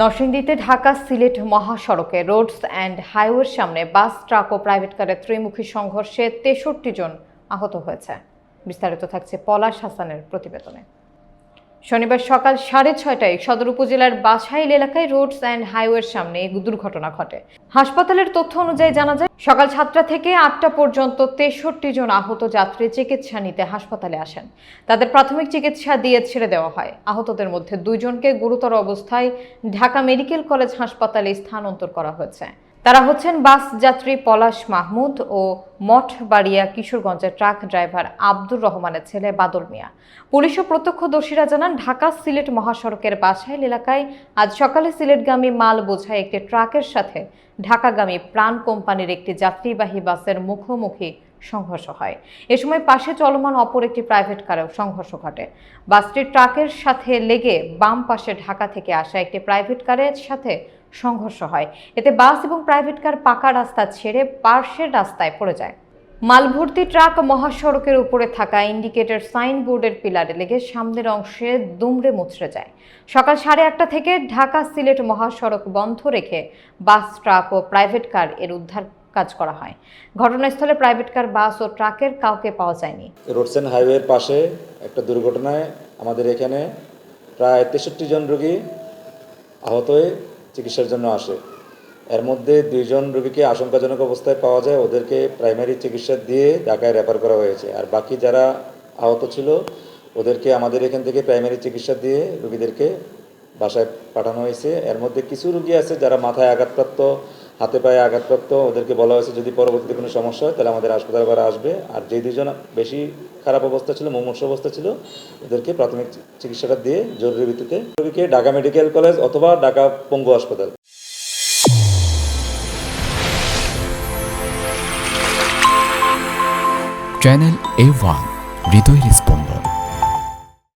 নরসিংদীতে ঢাকা সিলেট মহাসড়কে roads and হাইওয়ের সামনে বাস, ট্রাক ও প্রাইভেট কারের ত্রিমুখী সংঘর্ষে তেষট্টি জন আহত হয়েছে। বিস্তারিত থাকছে পলাশ হাসানের প্রতিবেদনে। শনিবার সকাল সাড়ে ছয়টায় সদর উপজেলার বাছাইল এলাকায় রোডস অ্যান্ড হাইওয়ের সামনে এই দুর্ঘটনা ঘটে। হাসপাতালের তথ্য অনুযায়ী জানা যায়, সকাল সাতটা থেকে আটটা পর্যন্ত তেষট্টি জন আহত যাত্রী চিকিৎসা নিতে হাসপাতালে আসেন। তাদের প্রাথমিক চিকিৎসা দিয়ে ছেড়ে দেওয়া হয়। আহতদের মধ্যে দুইজনকে গুরুতর অবস্থায় ঢাকা মেডিকেল কলেজ হাসপাতালে স্থানান্তর করা হয়েছে। তারা হচ্ছেন বাস যাত্রী পলাশ মাহমুদ ও মঠবাড়িয়া কিশোরগঞ্জের ট্রাক ড্রাইভার আব্দুর রহমানের ছেলে বাদল মিয়া। পুলিশ ও প্রত্যক্ষদর্শীরা জানান, ঢাকা সিলেট মহাসড়কের বাসাইল এলাকায় আজ সকালে সিলেটগামী মাল বোঝায় একটি ট্রাকের সাথে ঢাকাগামী প্রাণ কোম্পানির একটি যাত্রীবাহী বাসের মুখোমুখি সংঘর্ষ হয়। এ সময় পাশে চলমান অপর একটি প্রাইভেট কারেও সংঘর্ষ ঘটে। বাসটি ট্রাকের সাথে লেগে বাম পাশে ঢাকা থেকে আসা একটি প্রাইভেট কারের সাথে সংঘর্ষ হয়। এতে বাস এবং প্রাইভেট কার পাকা রাস্তা ছেড়ে পার্শ্বের রাস্তায় পড়ে যায়। মালভর্তি ট্রাক মহাসড়কের উপরে থাকা ইন্ডিকেটর সাইনবোর্ডের পিলারে লেগে সামনের অংশে দুমড়ে মুচড়ে যায়। সকাল সাড়ে আটটা থেকে ঢাকা সিলেট মহাসড়ক বন্ধ রেখে বাস ট্রাক ও প্রাইভেট কার এর উদ্ধার কাজ করা হয়। ঘটনাস্থলে প্রাইভেট কার, বাস ও ট্রাকের কাউকে পাওয়া যায়নি। রোডসেন হাইওয়ের পাশে একটা দুর্ঘটনায় আমাদের এখানে প্রায় তেষট্টি জন রোগী আহত হয়ে চিকিৎসার জন্য আসে। এর মধ্যে দুইজন রোগীকে আশঙ্কাজনক অবস্থায় পাওয়া যায়, ওদেরকে প্রাইমারি চিকিৎসা দিয়ে ঢাকায় রেফার করা হয়েছে। আর বাকি যারা আহত ছিল, ওদেরকে আমাদের এখান থেকে প্রাইমারি চিকিৎসা দিয়ে রোগীদেরকে বাসায় পাঠানো হয়েছে। এর মধ্যে কিছু রোগী আছে যারা মাথায় আঘাতপ্রাপ্ত হাতে পায়ে আঘাতপ্রাপ্ত, ওদেরকে বলা হয়েছে যদি পরবর্তীতে কোনো সমস্যা হয়, তাহলে আমাদের হাসপাতাল করা আসবে। আর যে দুজন বেশি খারাপ অবস্থা ছিল, মুমূর্ষ অবস্থা ছিল, ওদেরকে প্রাথমিক চিকিৎসাটা দিয়ে জরুরি ভিত্তিতে রোগীকে ঢাকা মেডিকেল কলেজ অথবা ঢাকা পঙ্গু হাসপাতাল। চ্যানেল এ ওয়ান হৃদয়ের স্পন্দন।